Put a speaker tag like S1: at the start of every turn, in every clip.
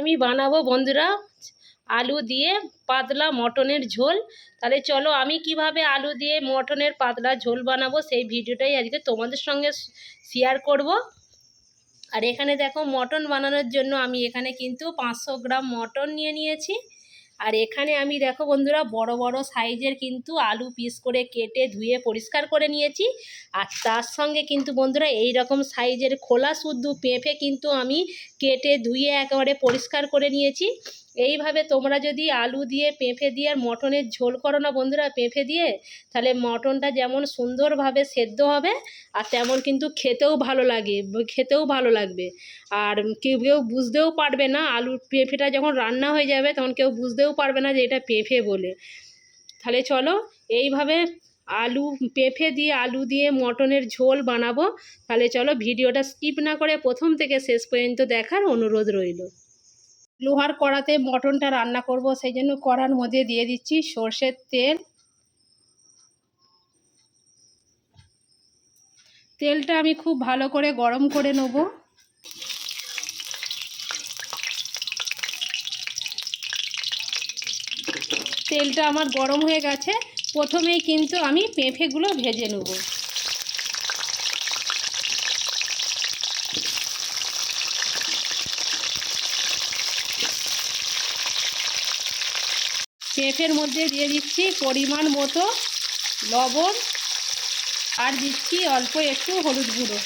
S1: আমি বানাবো বন্ধুরা। আলু দিয়ে পাতলা মটনের ঝোল। তাহলে চলো আমি কীভাবে আলু দিয়ে মটনের পাতলা ঝোল বানাবো সেই ভিডিওটাই আজকে তোমাদের সঙ্গে শেয়ার করব। আর এখানে দেখো মটন বানানোর জন্য আমি এখানে কিন্তু পাঁচশো গ্রাম মটন নিয়ে নিয়েছি। আর এখানে আমি দেখো বন্ধুরা, বড় বড় সাইজের কিন্তু আলু পিস করে কেটে ধুয়ে পরিষ্কার করে নিয়েছি। আর তার সঙ্গে কিন্তু বন্ধুরা এই রকম সাইজের খোলা শুদ্ধ পেঁপে কিন্তু আমি কেটে ধুয়ে একেবারে পরিষ্কার করে নিয়েছি। এইভাবে তোমরা যদি আলু দিয়ে পেঁপে দিয়ে মটনের ঝোল করো না বন্ধুরা, পেঁপে দিয়ে, তাহলে মটনটা যেমন সুন্দরভাবে সেদ্ধ হবে আর তেমন কিন্তু খেতেও ভালো লাগে, খেতেও ভালো লাগবে। আর কেউ কেউ বুঝতেও পারবে না আলুর পেঁপেটা যখন রান্না হয়ে যাবে, তখন কেউ বুঝতেও পারবে না যে এটা পেঁপে বলে। তাহলে চলো, এইভাবে আলু, পেঁপে দিয়ে আলু দিয়ে মটনের ঝোল বানাবো। তাহলে চলো ভিডিওটা স্কিপ না করে প্রথম থেকে শেষ পর্যন্ত দেখার অনুরোধ রইল। লোহার কড়াতে মটনটা রান্না করব, সেই জন্য কড়ার মধ্যে দিয়ে দিচ্ছি সর্ষের তেল। তেলটা আমি খুব ভালো করে গরম করে নেব। তেলটা আমার গরম হয়ে গেছে, প্রথমেই কিন্তু আমি পেঁপেগুলো ভেজে নেব। পেঁপের মধ্যে দিয়ে দিচ্ছি পরিমাণ মতো লবণ আর দিচ্ছি অল্প একটু হলুদ গুঁড়ো।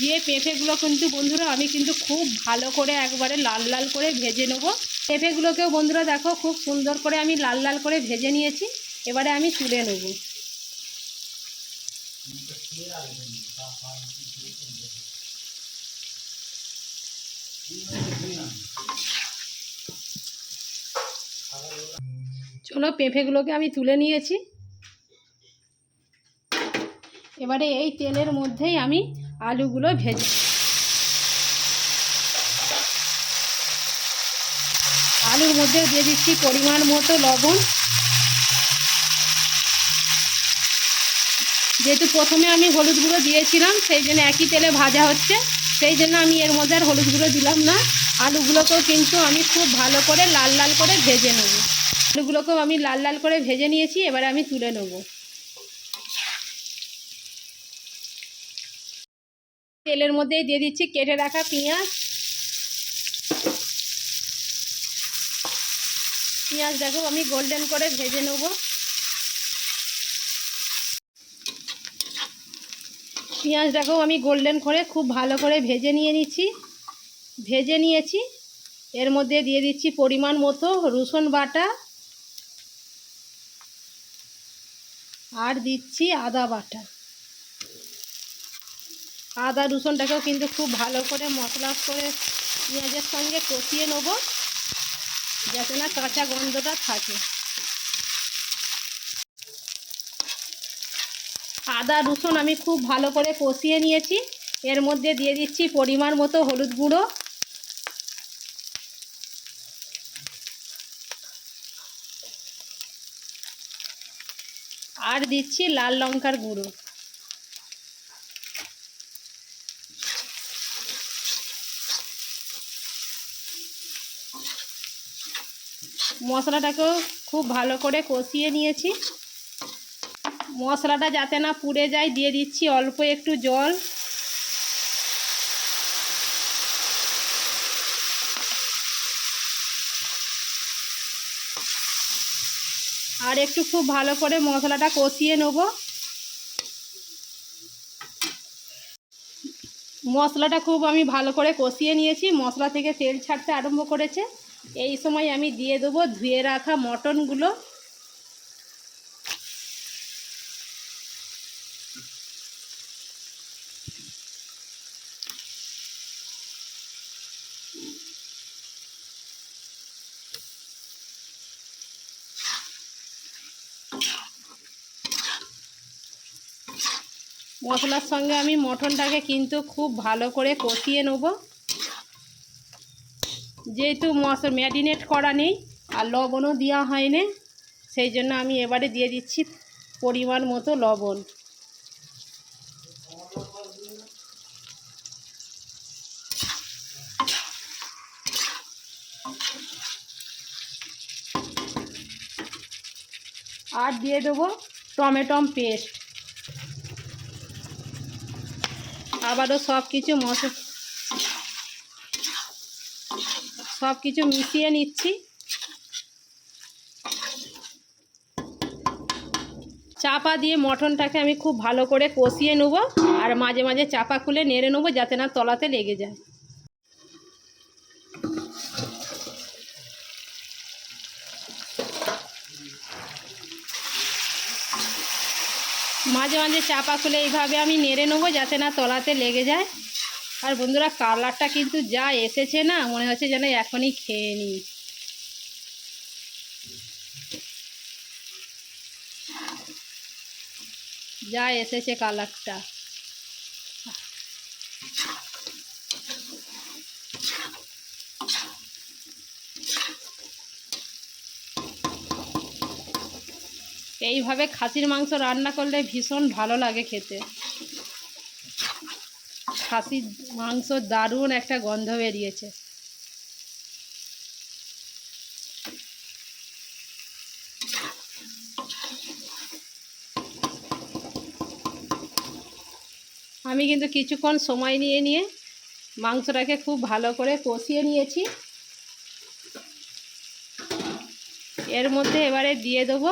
S1: দিয়ে পেঁপেগুলো কিন্তু বন্ধুরা আমি কিন্তু খুব ভালো করে একবারে লাল লাল করে ভেজে নেব। পেঁপেগুলোকেও বন্ধুরা দেখো খুব সুন্দর করে আমি লাল লাল করে ভেজে নিয়েছি, এবারে আমি তুলে নেব। চলো পেঁপেগুলোকে আমি তুলে নিয়েছি। এবারে এই তেলের মধ্যেই আমি আলুগুলো ভেজে আলুর মধ্যে দিয়ে দিচ্ছি পরিমাণ মতো লবণ। যেহেতু প্রথমে আমি হলুদ গুঁড়ো দিয়েছিলাম, সেই জন্য একই তেলে ভাজা হচ্ছে। সেই জন্য আমি এর মধ্যে আর হলুদ গুঁড়ো দিলাম না। আলুগুলোকেও কিন্তু আমি খুব ভালো করে লাল লাল করে ভেজে নেব। আলুগুলোকেও আমি লাল লাল করে ভেজে নিয়েছি, এবারে আমি তুলে নেব। তেলের মধ্যে দিয়ে দিচ্ছি কেটে রাখা পেঁয়াজ। পেঁয়াজ দেখো আমি গোল্ডেন করে ভেজে নেব। পেঁয়াজ দেখো, আমি গোল্ডেন করে খুব ভালো করে ভেজে নিয়ে নিচ্ছি। ভেজে নিয়েছি। এর মধ্যে দিয়ে দিচ্ছি পরিমাণ মতো রসুন বাটা। আর দিচ্ছি আদা বাটা। আদা রসুনটাকেও কিন্তু খুব ভালো করে মশলা করে পেঁয়াজের সঙ্গে কষিয়ে নেব, যাতে না কাঁচা গন্ধটা থাকে। আদা, রসুন আমি খুব ভালো করে কষিয়ে নিয়েছি। এর মধ্যে দিয়ে দিচ্ছি পরিমাণ মতো হলুদ গুঁড়ো। আর দিচ্ছি লাল লঙ্কার গুঁড়ো। মশলাটাকেও খুব ভালো করে কষিয়ে নিয়েছি। মশলাটা যাতে না পুড়ে যায়, দিয়ে দিচ্ছি অল্প একটু জল। আর একটু খুব ভালো করে মশলাটা কষিয়ে নেব। মশলাটা খুব আমি ভালো করে কষিয়ে নিয়েছি, মশলা থেকে তেল ছাড়তে আরম্ভ করেছে। এই সময় আমি দিয়ে দেবো ধুয়ে রাখা মটনগুলো। মশলার সঙ্গে আমি মটনটাকে কিন্তু খুব ভালো করে কষিয়ে নেব। যেহেতু মশ ম্যারিনেট করা নেই আর লবণও দেওয়া হয়নি, সেই জন্য আমি এবারে দিয়ে দিচ্ছি পরিমাণ মতো লবণ। আর দিয়ে দেবো টমেটম পেস্ট। আবারও সব কিছু মশলা সব কিছু মিশিয়ে নিচ্ছি। চাপা দিয়ে মটনটাকে আমি খুব ভালো করে কষিয়ে নেব আর মাঝে মাঝে চাপা খুলে নেড়ে নেব যাতে না তলাতে লেগে যায়। মাঝে মাঝে চাপা খুলে এইভাবে আমি নেড়ে নেব যাতে না তলাতে লেগে যায়। আর বন্ধুরা, কালারটা কিন্তু যা এসেছে না, মনে হচ্ছে যেন এখনই খেয়ে নিই। যা এসেছে কালারটা। এইভাবে খাসির মাংস রান্না করলে ভীষণ ভালো লাগে খেতে। খাসির মাংস দারুণ একটা গন্ধ বেরিয়েছে। আমি কিন্তু কিছুক্ষণ সময় নিয়ে নিয়ে মাংসটাকে খুব ভালো করে কষিয়ে নিয়েছি। এর মধ্যে এবারে দিয়ে দেবো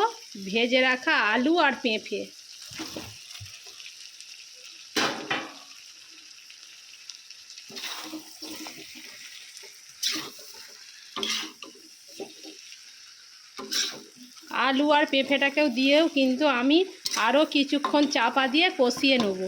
S1: ভেজে রাখা আলু আর পেঁপে। আলু আর পেঁপেটাকেও দিয়েও কিন্তু আমি আরও কিছুক্ষণ চাপা দিয়ে কষিয়ে নেব।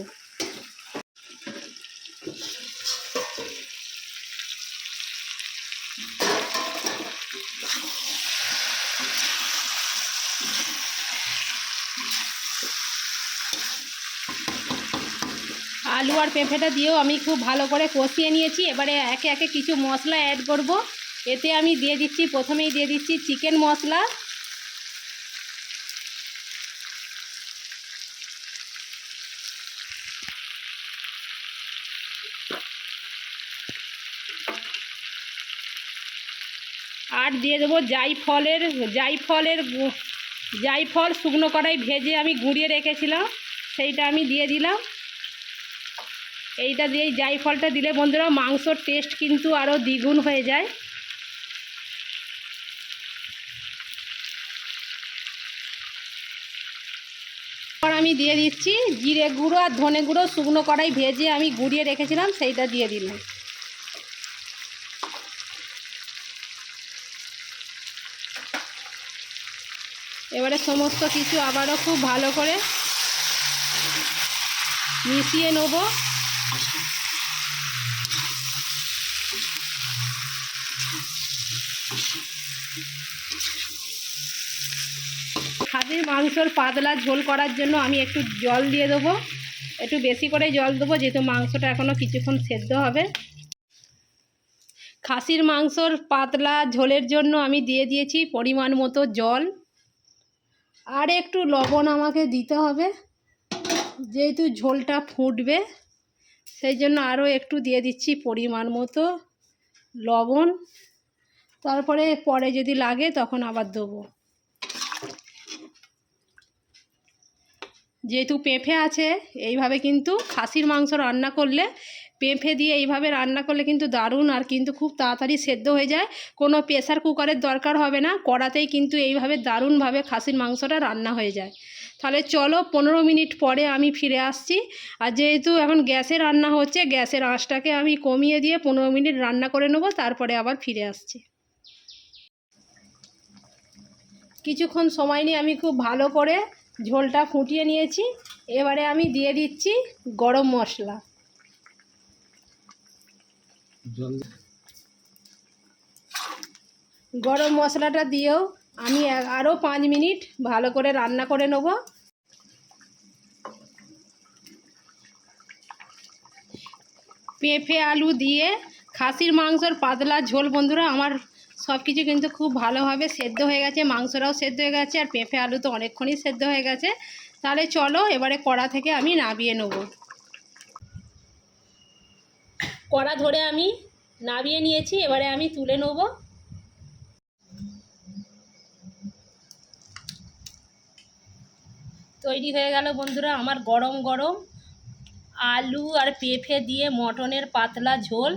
S1: আলু আর পেঁপেটা দিয়েও আমি খুব ভালো করে কষিয়ে নিয়েছি। এবারে একে একে কিছু মশলা অ্যাড করব। এতে আমি দিয়ে দিচ্ছি, প্রথমেই দিয়ে দিচ্ছি চিকেন মশলা। আর দিয়ে দেবো জাইফলের জাইফলের জাইফল শুকনো কড়াই ভেজে আমি গুঁড়িয়ে রেখেছিলাম। সেইটা আমি দিয়ে দিলাম। এইটা দিয়ে জাইফলটা দিলে বন্ধুরা মাংসর টেস্ট কিন্তু আরও দ্বিগুণ হয়ে যায়। আমি দিয়ে দিচ্ছি জিরে গুঁড়ো আর ধনে গুঁড়ো শুকনো কড়াই ভেজে আমি গুঁড়িয়ে রেখেছিলাম, সেইটা দিয়ে দিলাম। এবারে সমস্ত কিছু আবারও খুব ভালো করে মিশিয়ে নেব। খাসির মাংসর পাতলা ঝোল করার জন্য আমি একটু জল দিয়ে দেবো। একটু বেশি করে জল দেবো, যেহেতু মাংসটা এখনও কিছুক্ষণ সেদ্ধ হবে। খাসির মাংসর পাতলা ঝোলের জন্য আমি দিয়ে দিয়েছি পরিমাণ মতো জল। আর একটু লবণ আমাকে দিতে হবে, যেহেতু ঝোলটা ফুটবে। সেই জন্য আরও একটু দিয়ে দিচ্ছি পরিমাণ মতো, লবণ। তারপরে পরে যদি লাগে তখন আবার দেবো। যেহেতু পেঁপে আছে, এইভাবে কিন্তু খাসির মাংস রান্না করলে, পেঁপে দিয়ে এইভাবে রান্না করলে কিন্তু দারুণ আর কিন্তু খুব তাড়াতাড়ি সেদ্ধ হয়ে যায়। কোনো প্রেসার কুকারের দরকার হবে না, কড়াতেই কিন্তু এইভাবে দারুণভাবে খাসির মাংসটা রান্না হয়ে যায়। তাহলে চলো পনেরো মিনিট পরে আমি ফিরে আসছি। আর যেহেতু এখন গ্যাসে রান্না হচ্ছে গ্যাসের আঁচটাকে আমি কমিয়ে দিয়ে পনেরো মিনিট রান্না করে নেব তারপরে আবার ফিরে আসছি। কিছুক্ষণ সময় নিয়ে আমি খুব ভালো করে ঝোলটা ফুটিয়ে নিয়েছি। এবারে আমি দিয়ে দিচ্ছি গরম মশলা। গরম মশলাটা দিয়েও আমি আরও পাঁচ মিনিট ভালো করে রান্না করে নেব। পেঁপে, আলু দিয়ে খাসির মাংসর পাতলা ঝোল। বন্ধুরা, আমার সব কিছু কিন্তু খুব ভালোভাবে সেদ্ধ হয়ে গেছে মাংসটাও সেদ্ধ হয়ে গেছে, আর পেঁপে, আলু তো অনেকক্ষণই সেদ্ধ হয়ে গেছে। তাহলে চলো, এবারে কড়া থেকে আমি নাবিয়ে নেব। কড়া ধরে আমি নাবিয়ে নিয়েছি, এবারে আমি তুলে নেব। তৈরি হয়ে গেল বন্ধুরা, আমার গরম গরম আলু আর পেঁপে দিয়ে মটনের পাতলা ঝোল।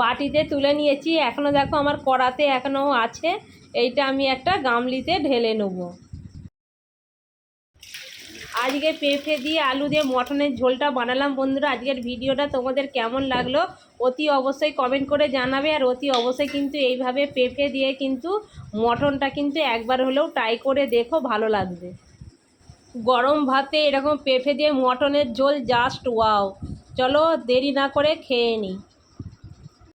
S1: বাটিতে তুলে নিয়েছি এখনও দেখো আমার কড়াতে এখনও আছে, এইটা আমি একটা গামলিতে ঢেলে নেব। আজকে পেঁপে দিয়ে আলু দিয়ে মটনের ঝোলটা বানালাম। বন্ধুরা, আজকের ভিডিওটা তোমাদের কেমন লাগল অতি অবশ্যই কমেন্ট করে জানাবে। আর অতি অবশ্যই কিন্তু এইভাবে পেঁপে দিয়ে কিন্তু মটনটা কিন্তু একবার হলেও ট্রাই করে দেখো, ভালো লাগবে। গরম ভাতে এরকম পেঁপে দিয়ে মটনের ঝোল জাস্ট ওয়াও চলো দেরি না করে খেয়ে নিই